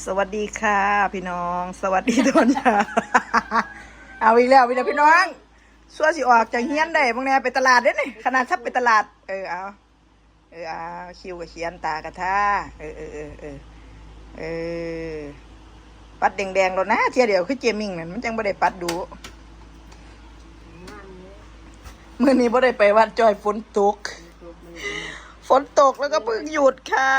สวัสดีค่ะ พี่น้อง สวัสดีตอนเช้าเอาอีกแล้วพี่น้องพี่น้องสัวสิออกจากเฮียนได้บางแน่ไปตลาดเด้นี่ขนาดทับไปตลาด เออเอาเออเอาคิวกับเขียนตากระทาเออเออเออเออเออปัดแดงๆแล้วนะเทียเดียวคือเจมิงนั่นมันจังบ่ได้ปัดดูมื้อนี้บ่ได้ไปวัดจอยฝนตก ฝนตกแล้วก็เพิ่งหยุดค่ะ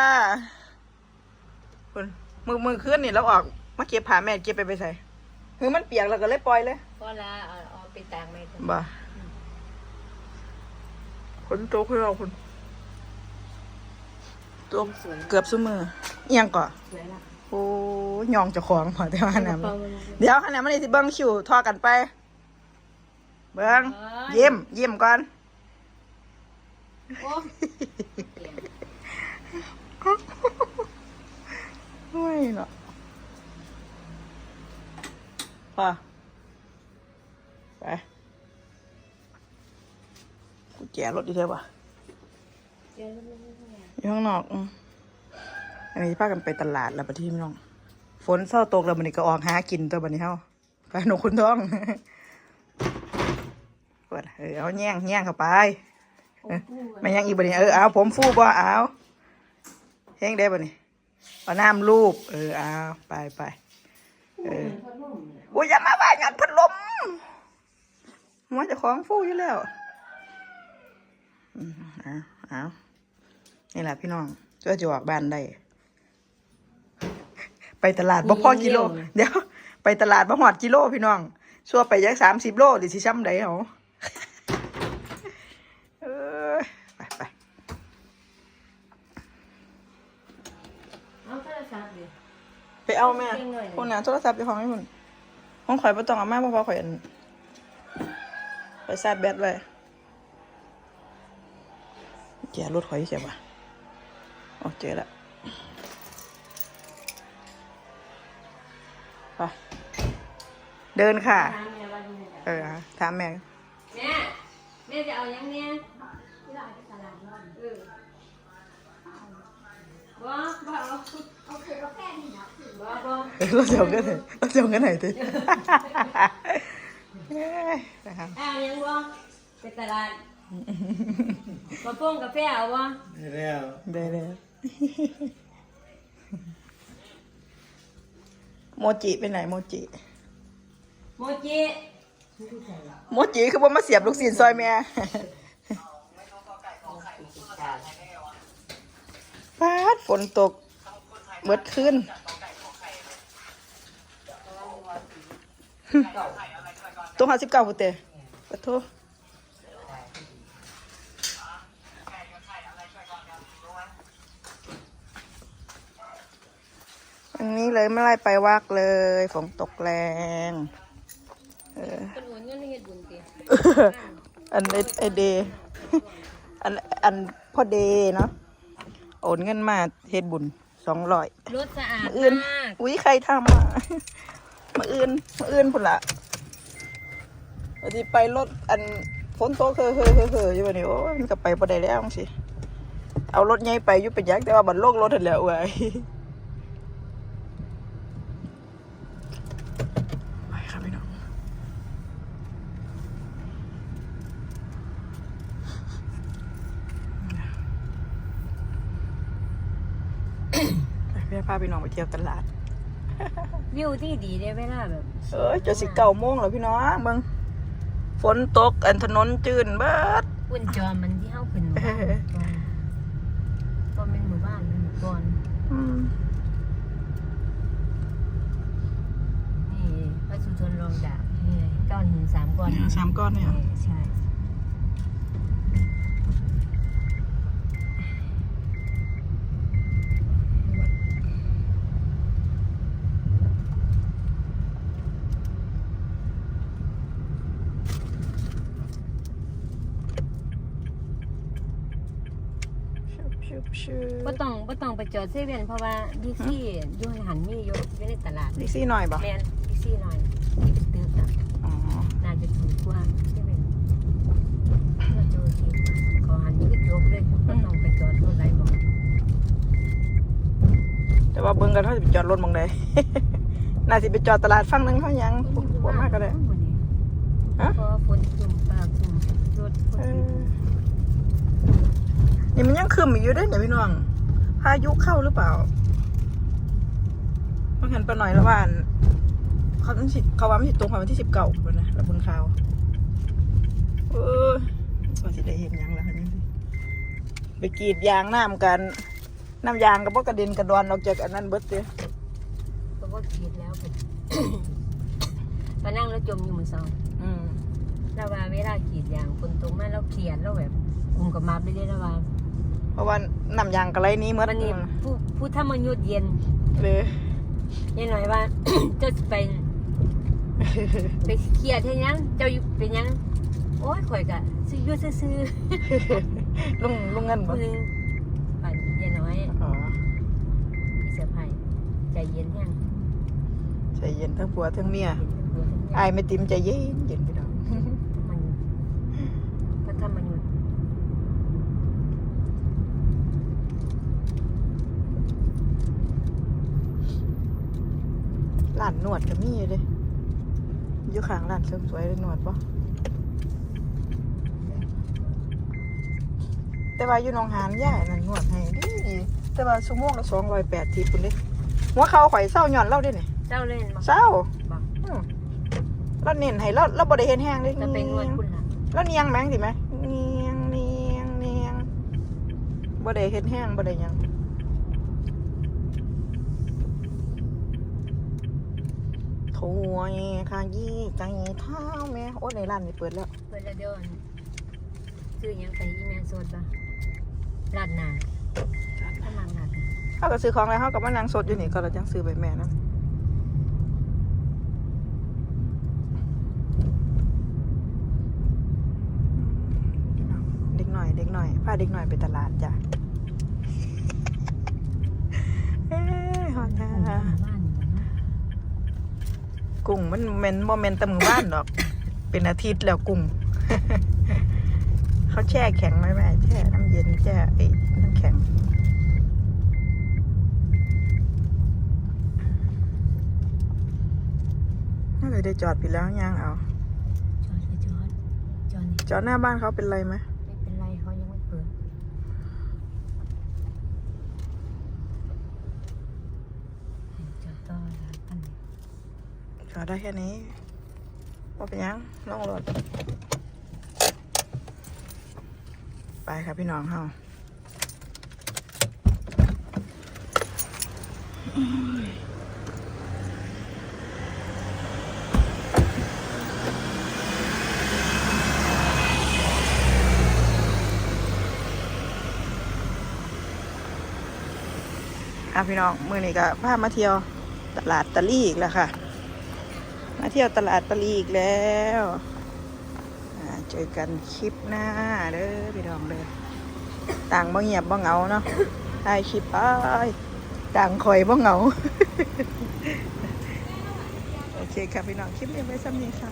คุณ มือมือขึ้นนี่แล้วออกมาเก็บผ้าแม่เก็บไปไปใส่คือมันเปียกแล้วก็เลยปล่อยเลยพอละเอาเอาไปตากไว้ก่อนบ่าฝนตกให้เราคุณตัวเกือบซุมือเอียงก่อนสวยละโอ้ยยองเจะของพอแต่ว่าน้ำเปล่าเดี๋ยวขนาดมันนี่สิเบิ้งคิวทอกันไป เบิ้งยิ้มยิ้มก่อนโอ้เปลี่ยน ไม่หรอกพอไปกูแจรถดีเถอะวะเดี๋ยวมันไม่ได้อยู่ข้างนอกอืมอันนี้พากันไปตลาดแล้วปะที่พี่น้อง ฝนเศร้าตกแล้วมันนี่ก็ออกหากินตัวบันนี้เฮาไปหนูคุณท้องเปิดเออเอาแย่งแย่งเข้าไปโอ้โหไม่ยังอีกบันนี้เออเอาผมฟูบ่เอาแห้งได้บันนี้ เอาน้ำรูป เออเอาไปไปเออพัดลมเนี่ยโอ้ยอย่ามาว่าหยาดพัดลมมันจะของฟูอยู่แล้วอืมเอาเอานี่แหละพี่น้องก็จะออกบ้านได้ ไปตลาดบ่พอกิโล เดี๋ยว ไปตลาดบ่หอดกิโลพี่น้องชัวไปยักสามสิบโลหรือสิช้ำใดเหรอเออไปไป เอาโทรศัพท์ดิ ไป เอาแม่จริงเลยคนน่ะโทรศัพท์อยู่ของให้คุณของข่อยบ่ต้องเอามาเพราะว่าข่อยอันไปซาดแบตไว้แกรถข่อยเสียบ่ะอ๋อเจอละไปเดินค่ะถามแม่ว่ายังไงเออถามแม่แม่แม่จะเอายังเนี่ย เออเราเสียวกันไหนเราเสียวกันไหนติเอ้ยนะครับเอายังบ่ไปตลาดมาป้งกาแฟเอาบ่แล้วได้แล้วโมจิไปไหนโมจิ โมจิโมจิคือว่ามาเสียบลูกศิลซอยแม่ฟาดฝนตกเบิดขึ้น ตัวห้าสิบเก้าพุเตะปะโทอันนี้เลยไม่ไล่ไปวักเลย ฝนตกแรง เออเป็นโอนเงินเฮ็ดบุญติอันไอไอเดย์อันอันพ่อเดย์เนาะโอนเงินมาเฮ็ดบุญสองร้อยรถสะอาดมาอื่นมากอุ้ยใครทำอะ มาอื่นมาอื่นพุ่นละวันที่ไปรถอันฝนตกเฮ้อเฮ้อเฮ้อเฮ้ออยู่วันนี้โอ้ยมันก็ไปประเดี๋ยวแล้วจังสิเอารถใหญ่ไปยุบไปยักษ์แต่ว่าบันโลกรถเห็นแล้วเว้ยไปครับพี่น้องไปพี่พาพี่น้องไปเที่ยวตลาด วิวที่ดีได้เวลาแบบเอ้ยจะสิเก้าโมงแล้วพี่น้องเบิ่งฝนตกอันถนนจืดเบิดอุ่นจอมมันที่เฮาขึ้นหมู่บ้านก่อนก็เป็นหมู่บ้านเป็นหมู่ก่อนอืมนี่พระสุทนรองดาบนี่ก้อนหินสามก้อนเนี่ยสามก้อนเนี่ยเออใช่ ชุบชุบชุบ่บต้องบ่ต้องไปจอดเซเว่นเพราะว่าดิซี่อยู่หันมีอยู่อยู่ในตลาดดิซี่หน่อยบ่แม่นดิซี่หน่อยที่เป็นตึกอะอ๋อน่าจะถูกกว่าเซเว่นก็โจทีขอหันนี่ก็จบเลยบ่ต้องไปจอดรถไหลบอกแต่ว่าเบิ่งกันเขาสิไปจอดรถหมองใด น่าสิไปจอดตลาดฝั่งหนึงเขายังบ่มากก็ได้ ฮะ เพราะว่าฝนจุ่มปากจุ่มรถฝ เอน อ นี่มันยังคืมอยู่เด้อเนี่ยพี่น้อง พายุเข้าหรือเปล่าเพิ่งเห็นปะหน่อยแล้วว่าอันเขาต้องสิเขาว่ามันสิตรงกับวันที่สิบเก้าเลยนะแล้วบนข่าวเออว่าสิได้เห็นหยังแล้วคะนี่ไปกรีดยางน้ำกัน น้ำยางก็บ่กระเด็นกระดอนออกจากอันนั้นเบิดเด้อก็ว่าขีดแล้วไปมานั่งแล้วจมอยู่มือสองอืมแล้วว่าเวลาขีดยางฝนตกมาแล้วเขียนแล้วแบบกลุ่มกับมาไปเรื่อยๆแล้วว่า เพราะว่าน้ำยางกระไรนี้เมื่อวันนี้ผู้ผู้ถ้ามันหยุดเย็นเลยยังหน่อยว่า เจ้าจะไปไปเคลียร์เท่ายังเจ้าอยู่เป็นยัง โอ้ยข่อยกะซื้ออยุ่ซื้อลุงลุงเงินๆบ่ผู้หนึงฝันยายน้อยอ๋ออีเสือไผ่ใจเย็นยังใจเย็นทั้งผัวทั้งเมียเย็นทั้งตัวทั้งยาอายไม่ติมใจเย็นเย็นไปดอกมันก็ทำมัน ร้านนวดก็มีอยู่เด้อยู่ข้างร้านเสริมสวยเลยนวดปะแต่ว่าอยู่หนองหานย่ายนั่นนวดให้ดีดีแต่ว่าชั่วโมงละสองร้อยแปดทีคุณเด้หัวเขาข่อยเศร้าหย่อนเล่าได้เนี่ยเจ้าเล่นมาเศร้าบอกอืมเราเน้นให้เราเราบ่ได้เห็นแห้งเลยจะไปนวดคุณล่ะแล้วเนียงแมงสิไหมเนียงเนียงเนียงบ่ได้เห็นแห้งบ่ได้ห ยังโถยค่ะยี่ใจเท้าแม่โอ้ในร้านนี่เปิดแล้วเพื่อนละเดินซื้อหยังไปอีเมลสดปะลาดหนาถ้ามันหนาเขาก็ซื้อของแล้วเขาก็มานั่งสดอยู่นี่ก็เราจังซื้อไปแม่นะเด็กหน่อยเด็กหน่อยพาเด็กหน่อยไปตลาดจ้ะเอ้ยฮอนนะบ้านบ้าน กุ้งมันเมนบ่เมนแตะมือบ้านดอก เป็นอาทิตย์แล้วกุ้งเขาแช่แข็งไหมแม่แช่น้ำเย็นแช่ไอ้น้ำแข็งน่าจะได้จอดไปแล้วย่างเอาจอดก็จอดจอดนี่จอดหน้าบ้านเขาเป็นไรไหม ไม่เป็นไรเขายังไม่เปิดจอดต่อร้านกัน จอดได้แค่นี้ว่าเป็นยังล่องรถไปครับพี่น้องเฮาอะพี่น้อง มือนี้ก็พามาเที่ยว ตลาดตะลี่อีกแล้วค่ะ มาเที่ยวตลาดตลีอีกแล้วเจอกันคลิปหน้าเด้อพี่น้องเด้อต่างบ่เงียบบ่เหงาเนาะได้คลิปไปต่างคอยบ่เหงา โอเคค่ะพี่น้องคลิปนี้ไว้ซ้ำนี้ค่ะ